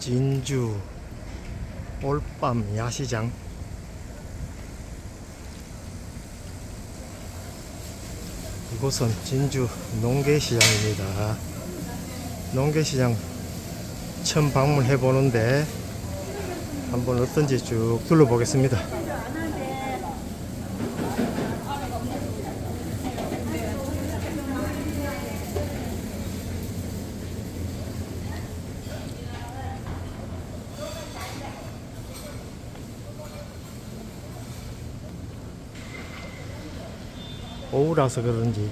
진주 올밤 야시장 이곳은 진주 농계시장입니다. 농계시장 처음 방문해 보는데 한번 어떤지 쭉 둘러보겠습니다. 오후라서 그런지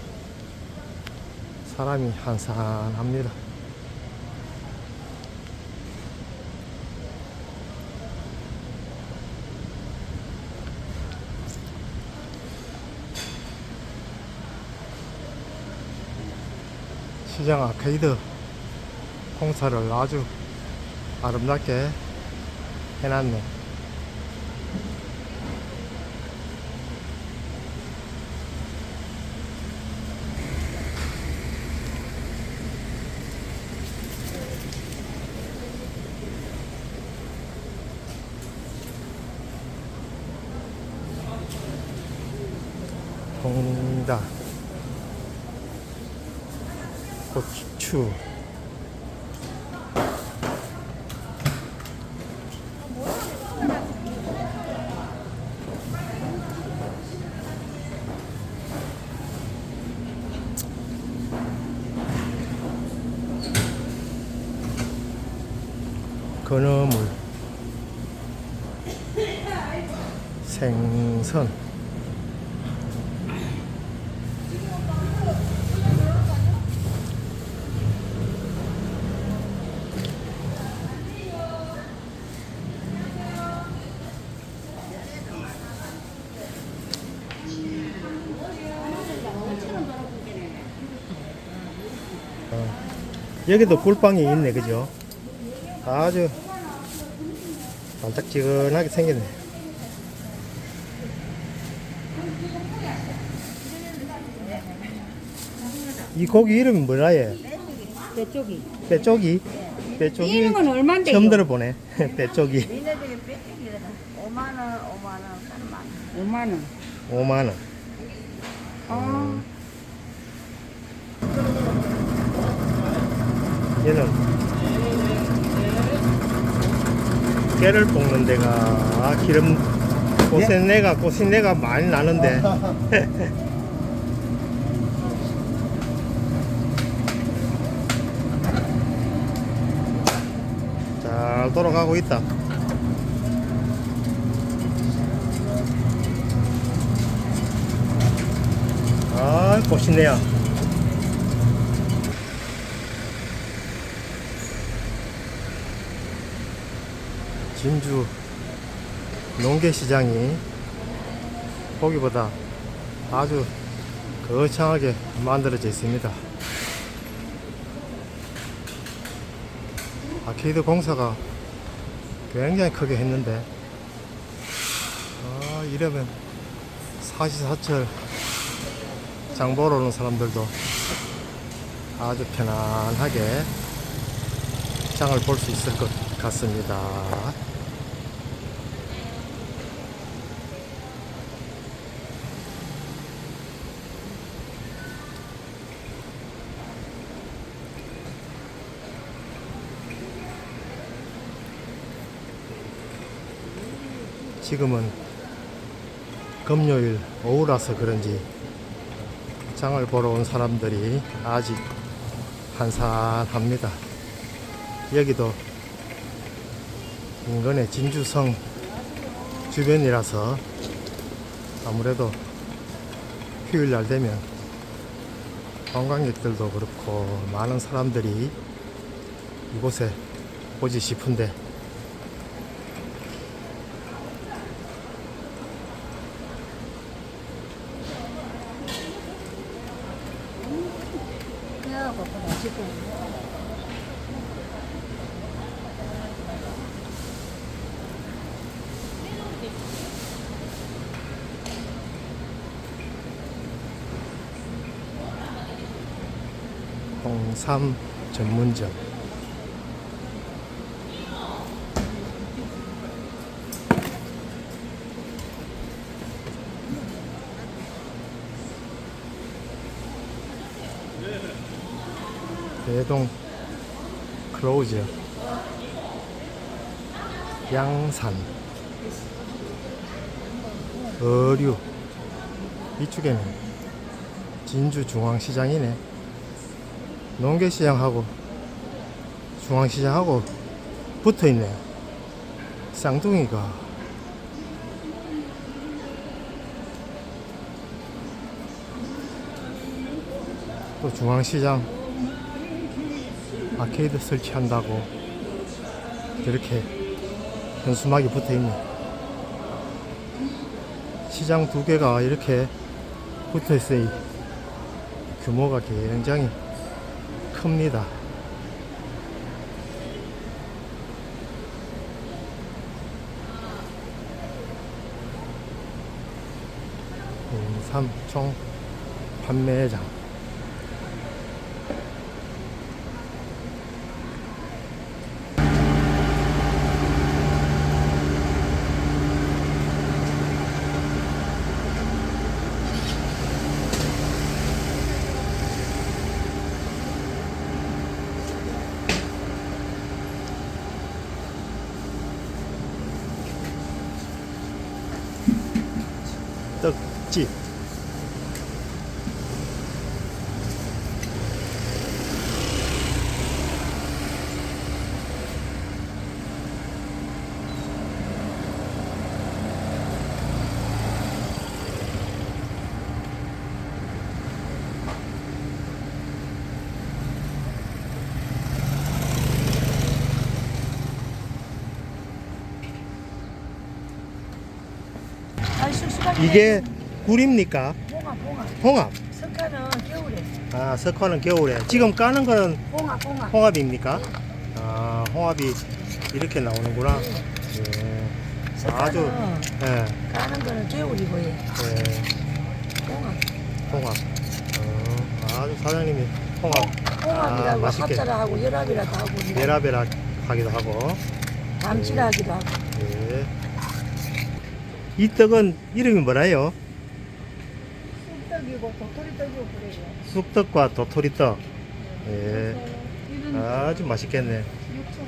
사람이 한산합니다. 시장 아케이드 공사를 아주 아름답게 해놨네. 동다. 고추. 건어물. 생선 여기도 꿀빵이 있네, 그죠? 아주 반짝지근하게 생겼네. 이 고기 이름이 뭐라 해? 배쪽이. 빼쪽이? 빼쪽이? 이름은 얼만데요? 처음 들어보네. 빼쪽이. 니네들이 뺏기기는 5만 원, 5만 원, 3만 원. 5만 원. 5만원. 아, 얘는 깨를 볶는 데가 아, 기름 고생내가 고생내가 많이 나는데. 잘 돌아가고 있다. 아 고신내야 진주 농계시장이 보기보다 아주 거창하게 만들어져 있습니다. 아케이드 공사가 굉장히 크게 했는데 아 이러면 사시사철 장 보러 오는 사람들도 아주 편안하게 장을 볼 수 있을 것 같습니다. 지금은 금요일 오후라서 그런지 장을 보러 온 사람들이 아직 한산합니다. 여기도 인근의 진주성 주변이라서 아무래도 휴일날 되면 관광객들도 그렇고 많은 사람들이 이곳에 오지 싶은데 정삼 전문점. 대동 클로즈 양산. 어류. 이쪽에는 진주중앙시장이네. 농계시장하고 중앙시장하고 붙어있네 쌍둥이가 또 중앙시장 아케이드 설치한다고 이렇게 현수막이 붙어 있네. 시장 두 개가 이렇게 붙어 있으니 규모가 굉장히 큽니다. 인삼총 판매장. 떡집 아. 이게 굴입니까? 봉합, 봉합. 홍합. 석화는 겨울에. 아 석화는 겨울에 지금 까는 거는 봉합, 봉합. 홍합입니까? 아 홍합이 이렇게 나오는구나. 예. 아주 석화는 예, 까는 거는 겨울이고, 예. 예, 봉합. 홍합. 어, 아주 사장님이 홍합 봉합이라고 아, 맛있게. 합자라 하고 열합이라도 하고 베라베라 하기도 하고. 감치라 하기도 하고 예. 이 떡은 이름이 뭐라요? 쑥떡이고 도토리떡이고 그래요 쑥떡과 도토리떡. 예. 아주 맛있겠네.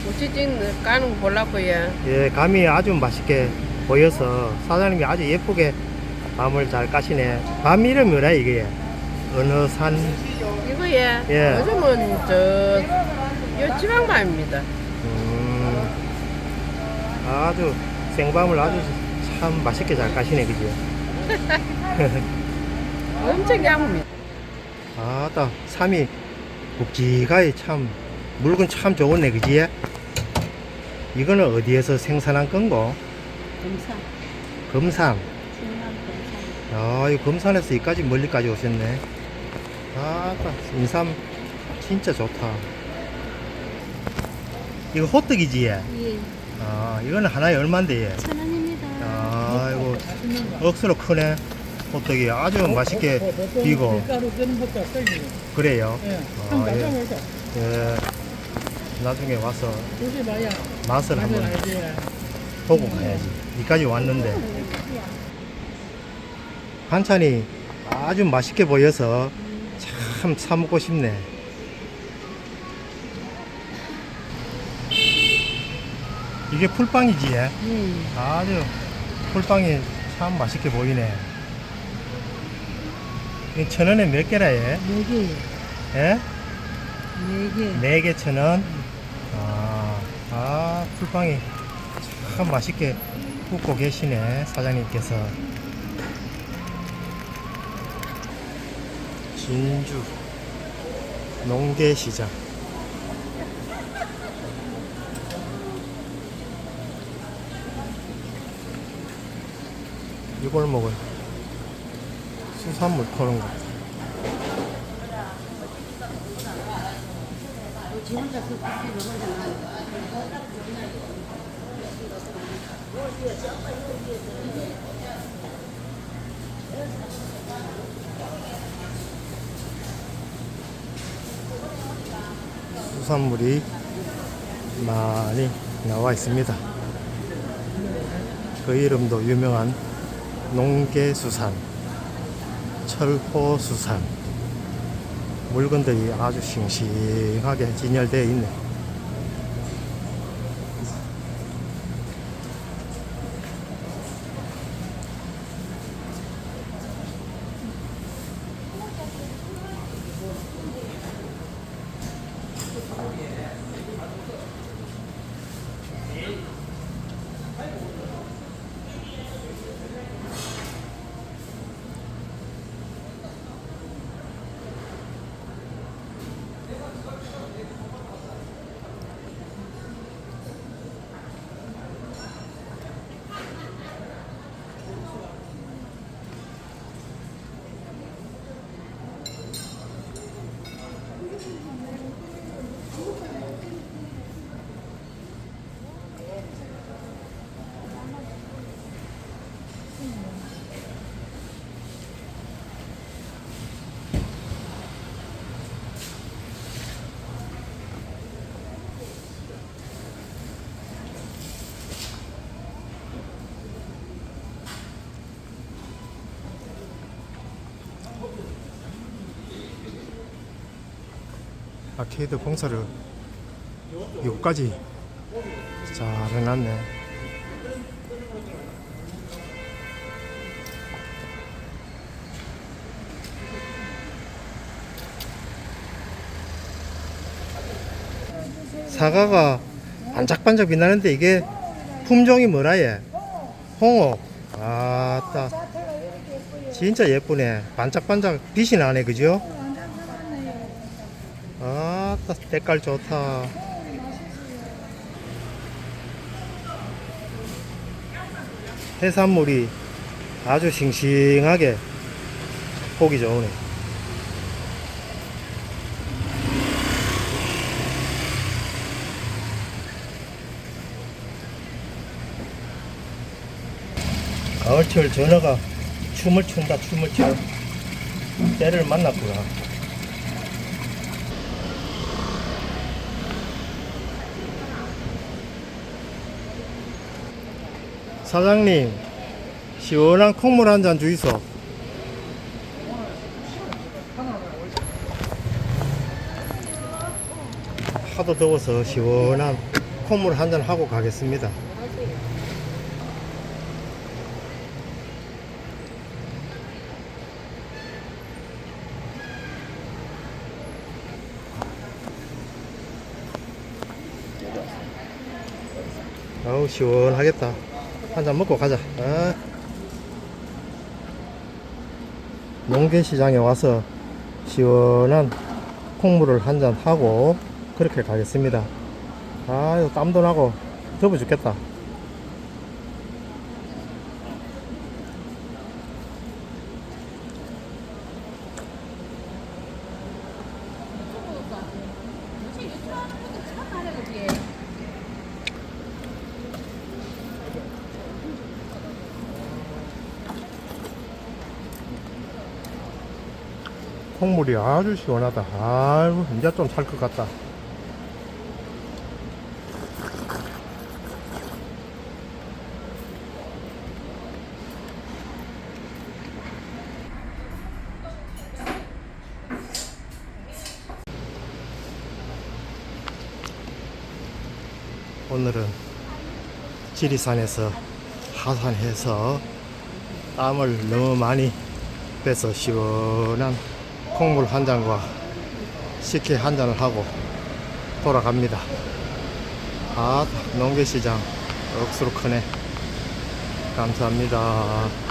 우치진 까는 거 보려고요. 예, 감이 아주 맛있게 보여서 사장님이 아주 예쁘게 밤을 잘 까시네. 밤 이름이 뭐라 이게? 어느 산? 이거예. 예. 요즘은 저, 요 지방밤입니다. 음, 아주 생밤을 아주 참 맛있게 잘 까시네, 그지? 엄청 얇습니다. 아따, 삼이 묵직하게 참, 물건 참 좋네, 그지? 이거는 어디에서 생산한 건고? 금산. 충남 검사. 아, 이 금산에서 이까지 멀리까지 오셨네. 아따, 인삼 진짜 좋다. 이거 호떡이지? 얘? 예, 아, 이거는 하나에 얼만데, 얘? 천 원입니다. 아, 이거 억수로 크네. 호떡이 아주 맛있게 비고. 밀가루 것도. 그래요. 예. 아, 한번 예. 가져보자. 예. 나중에 와서 맛을 한번 알지. 보고 가야지. 여기까지 왔는데. 반찬이 아주 맛있게 보여서 참 사먹고 싶네. 이게 풀빵이지, 얘? 예, 아주 풀빵이 참 맛있게 보이네. 이천 원에 몇 개라, 얘? 네 개, 예? 네 개. 네 개 천 원. 아, 아, 풀빵이 참 맛있게 굽고 계시네, 사장님께서. 진주 농계시장. 이 골목은 수산물 파는 거. 수산물이 많이 나와 있습니다. 그 이름도 유명한 농계수산, 철포수산. 물건들이 아주 싱싱하게 진열되어 있네. 아케이드 공사를 여기까지 잘 해놨네. 사과가 반짝반짝 빛나는데 이게 품종이 뭐라 얘? 홍옥. 아따. 진짜 예쁘네. 반짝반짝 빛이 나네, 그죠? 아따, 색깔 좋다. 해산물이 아주 싱싱하게 보기 좋으네. 가을철 전어가 춤을 춘다, 춤을 춰. 때를 만났구나. 사장님, 시원한 콩물 한 잔 주이소. 하도 더워서 시원한 콩물 한 잔 하고 가겠습니다. 아우 시원하겠다. 한 잔 먹고 가자. 아. 농계시장에 와서 시원한 콩물을 한 잔 하고 그렇게 가겠습니다. 아유 땀도 나고 더워 죽겠다. 콩물이 아주 시원하다. 아이고 이제 좀 살 것 같다. 오늘은 지리산에서 하산해서 땀을 너무 많이 빼서 시원한 콩물 한 잔과 식혜 한 잔을 하고 돌아갑니다. 아, 농계시장 억수로 크네. 감사합니다.